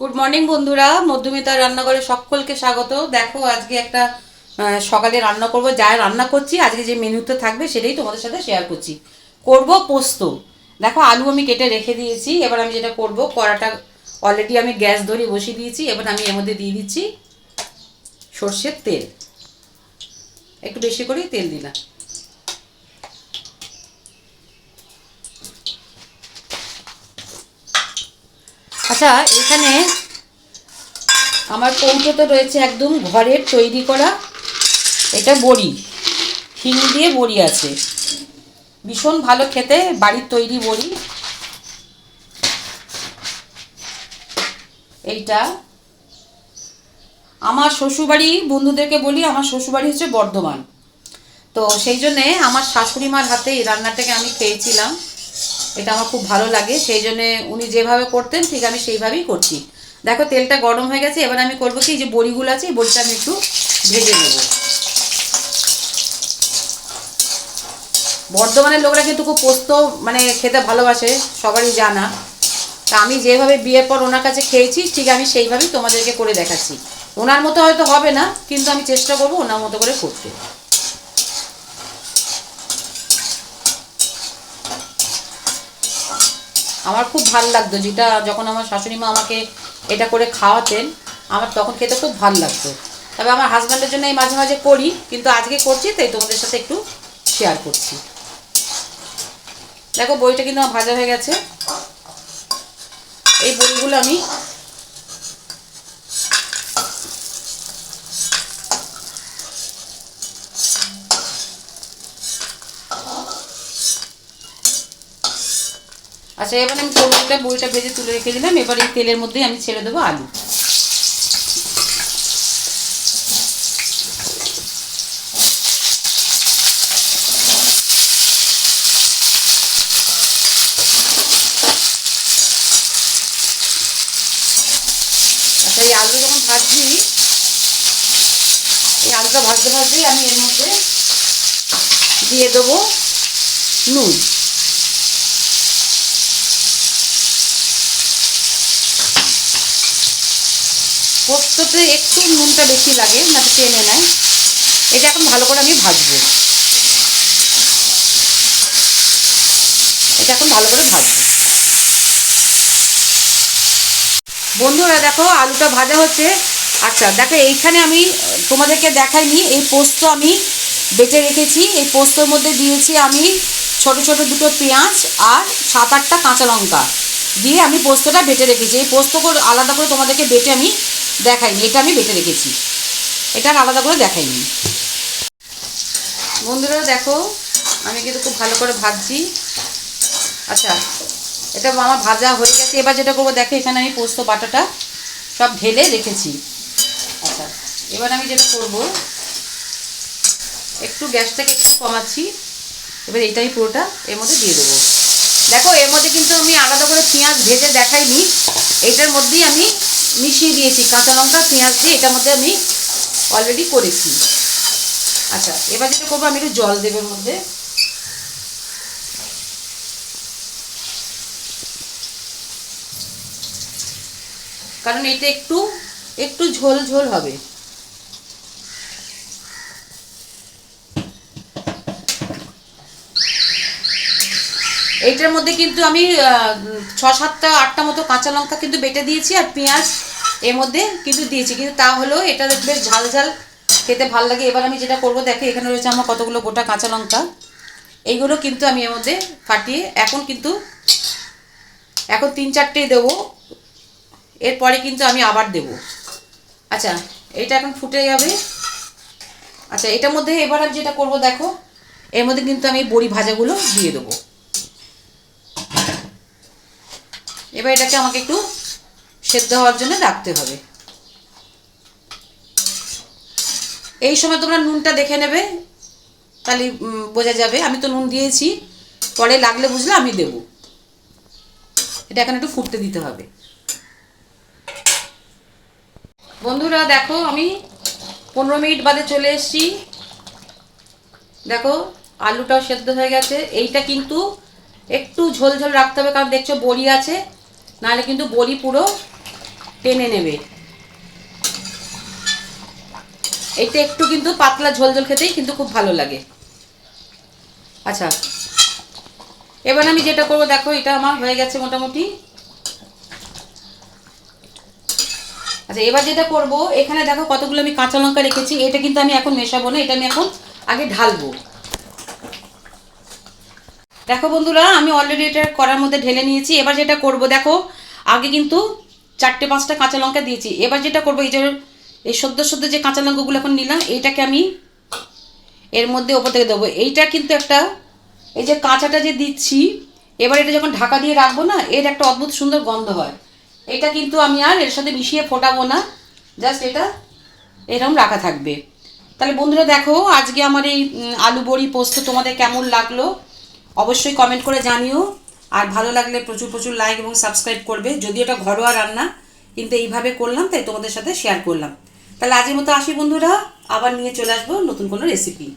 Good morning বন্ধুরা। মধ্যমিতা রান্নাঘরে সকলকে স্বাগত। দেখো, আজকে একটা সকালে রান্না করব। যা রান্না করছি, আজকে যে মেনুতে থাকবে সেটাই তোমাদের সাথে শেয়ার করছি। করব পোস্ত। দেখো, আলু আমি কেটে রেখে দিয়েছি। এবার আমি যেটা করব, কড়াটা অলরেডি আমি গ্যাস ধরে বসিয়ে দিয়েছি। এবার আমি এর মধ্যে দিয়ে দিচ্ছি সর্ষের তেল। একটু বেশি করেই তেল দিলাম। আচ্ছা এখানে আমার কৌটোতে রয়েছে একদম ঘরের তৈরি করা এটা বড়ি। হিং দিয়ে বড়ি আছে। ভীষণ ভালো খেতে বাড়ির তৈরি বড়ি। এইটা আমার শ্বশুরবাড়ি, বন্ধুদেরকে বলি, আমার শ্বশুরবাড়ি হচ্ছে বর্ধমান। তো সেই জন্যে আমার শাশুড়ি মার হাতে এই রান্নাটাকে আমি খেয়েছিলাম। এটা আমার খুব ভালো লাগে, সেই জন্যে উনি যেভাবে করতেন, ঠিক আমি সেইভাবেই করছি। দেখো, তেলটা গরম হয়ে গেছে, এবার আমি করব কি যে বড়িগুলো আছে, এই বড়িটা আমি একটু ভেজে নেব। বর্ধমানের লোকরা কিন্তু খুব পোস্ত মানে খেতে ভালোবাসে, সবারই জানা। তা আমি যেভাবে বিয়ের পর ওনার কাছে খেয়েছি, ঠিক আমি সেইভাবেই তোমাদেরকে করে দেখাচ্ছি। ওনার মতো হয়তো হবে না, কিন্তু আমি চেষ্টা করব ওনার মতো করে করতে। আমার খুব ভালো লাগতো, যেটা যখন আমার শাশুড়ি মা আমাকে এটা করে খাওয়াতেন, আমার তখন খেতে খুব ভালো লাগতো। তবে আমার হাজব্যান্ডের জন্য এই মাঝে মাঝে করি, কিন্তু আজকে করছি, তাই তোমাদের সাথে একটু শেয়ার করছি। দেখো, বইটা কিন্তু আমার ভাজা হয়ে গেছে। এই বইগুলো আমি আচ্ছা এবার আমি কোনোটা বইটা ভেজে তুলে রেখে দিলাম। এবার এই তেলের মধ্যেই আমি ছেড়ে দেবো আলু। আচ্ছা এই আলু যখন ভাজছি, এই আলুটা ভাজতে ভাজতেই আমি এর মধ্যে দিয়ে দেবো নুন। পোস্ততে একটু নুনটা বেশি লাগে না তো টেনে নেয়। এটা এখন ভালো করে আমি ভাজবো। এটা এখন ভালো করে ভাজবো। বন্ধুরা, দেখো, আলুটা ভাজা হচ্ছে। আচ্ছা দেখো, এইখানে আমি তোমাদেরকে দেখাইনি, এই পোস্ত আমি বেটে রেখেছি। এই পোস্তর মধ্যে দিয়েছি আমি ছোট ছোট দুটো পেঁয়াজ আর সাত আটটা কাঁচা লঙ্কা। দিয়ে আমি পোস্তটা বেটে রেখেছি। এই পোস্ত আলাদা করে তোমাদেরকে বেটে আমি দেখাইনি, এটা আমি বেটে রেখেছি। এটা আলাদা করে দেখাইনি। বন্ধুরা, দেখো, আমি কিন্তু খুব ভালো করে ভাজছি। আচ্ছা এটা আমার ভাজা হয়ে গেছে। এবার যেটা করব, দেখো, এখানে আমি পোস্ত, বাটাটা সব ঢেলে রেখেছি। আচ্ছা এবার আমি যেটা করব, একটু গ্যাসটাকে একটু কমাচ্ছি। এবার এটা আমি পুরোটা এর মধ্যে দিয়ে দেবো। দেখো, এর মধ্যে কিন্তু আমি আলাদা করে পেঁয়াজ ভেজে দেখাইনি। এটার মধ্যেই আমি মিশিয়ে দিয়েছি, কাঁচা লঙ্কা, পেঁয়াজ দিয়ে এটার মধ্যে আমি অলরেডি করেছি। আচ্ছা এবার যেটা করব, আমি একটু জল দেবের মধ্যে। কারণ এটা একটু একটু ঝোল ঝোল হবে। এইটার মধ্যে কিন্তু আমি ছ সাতটা, আটটা মতো কাঁচা লঙ্কা কিন্তু বেটে দিয়েছি আর পেঁয়াজ এর মধ্যে কিন্তু দিয়েছি। কিন্তু তা হলেও এটা বেশ ঝাল ঝাল খেতে ভালো লাগে। এবার আমি যেটা করব, দেখে এখানে রয়েছে আমার কতগুলো গোটা কাঁচা লঙ্কা। এইগুলো কিন্তু আমি এর মধ্যে ফাটিয়ে এখন কিন্তু, এখন তিন চারটেই দেবো। এরপরে কিন্তু আমি আবার দেব। আচ্ছা এটা এখন ফুটে যাবে। আচ্ছা এটার মধ্যে এবার আমি যেটা করব, দেখো, এর মধ্যে কিন্তু আমি বড়ি ভাজাগুলো দিয়ে দেবো। এবার এটাকে আমাকে একটু সেদ্ধ হওয়ার জন্য রাখতে হবে। এই সময় তোমরা নুনটা দেখে নেবে, তাহলে বোঝা যাবে। আমি তো নুন দিয়েছি, পরে লাগলে বুঝলে আমি দেব। এটা এখন একটু ফুটতে দিতে হবে। বন্ধুরা, দেখো, আমি পনেরো মিনিট বাদে চলে এসেছি। দেখো, আলুটাও সেদ্ধ হয়ে গেছে। এইটা কিন্তু একটু ঝোল ঝোল রাখতে হবে, কারণ দেখছ বড়ি আছে। নাহলে কিন্তু বড়ি পুরো টেনে নেবে। এইটা একটু কিন্তু পাতলা ঝোল ঝোল খেতেই কিন্তু খুব ভালো লাগে। আচ্ছা এবার আমি যেটা করব, দেখো এটা আমার হয়ে গেছে মোটামুটি। আচ্ছা এবার যেটা করব, এখানে দেখো কতগুলো আমি কাঁচা লঙ্কা রেখেছি, এটা কিন্তু আমি এখন মেশাবো না, এটা আমি এখন আগে ঢালবো। দেখো বন্ধুরা, আমি অলরেডি এটা করার মধ্যে ঢেলে নিয়েছি। এবার যেটা করব, দেখো, আগে কিন্তু চারটে পাঁচটা কাঁচা লঙ্কা দিয়েছি। এবার যেটা করব, এই যে, এই সদ্য সদ্য যে কাঁচা লঙ্কাগুলো এখন নিলাম, এইটাকে আমি এর মধ্যে ওপর থেকে দেবো। এইটা কিন্তু একটা, এই যে কাঁচাটা যে দিচ্ছি, এবার এটা যখন ঢাকা দিয়ে রাখব না, এর একটা অদ্ভুত সুন্দর গন্ধ হয়। এটা কিন্তু আমি আর এর সাথে মিশিয়ে ফোটাবো না, জাস্ট এটা এরকম রাখা থাকবে। তাহলে বন্ধুরা দেখো, আজকে আমার এই আলু বড়ি পোস্ত তোমাদের কেমন লাগল? অবশ্যই কমেন্ট করে জানিও। আর ভালো লাগলে প্রচুর প্রচুর লাইক এবং সাবস্ক্রাইব করবে। যদিও এটা ঘরোয়া রান্না, কিন্তু এইভাবে করলাম, তাই তোমাদের সাথে শেয়ার করলাম। তাহলে আজের মতো আসি বন্ধুরা, আবার নিয়ে চলে আসব নতুন কোনো রেসিপি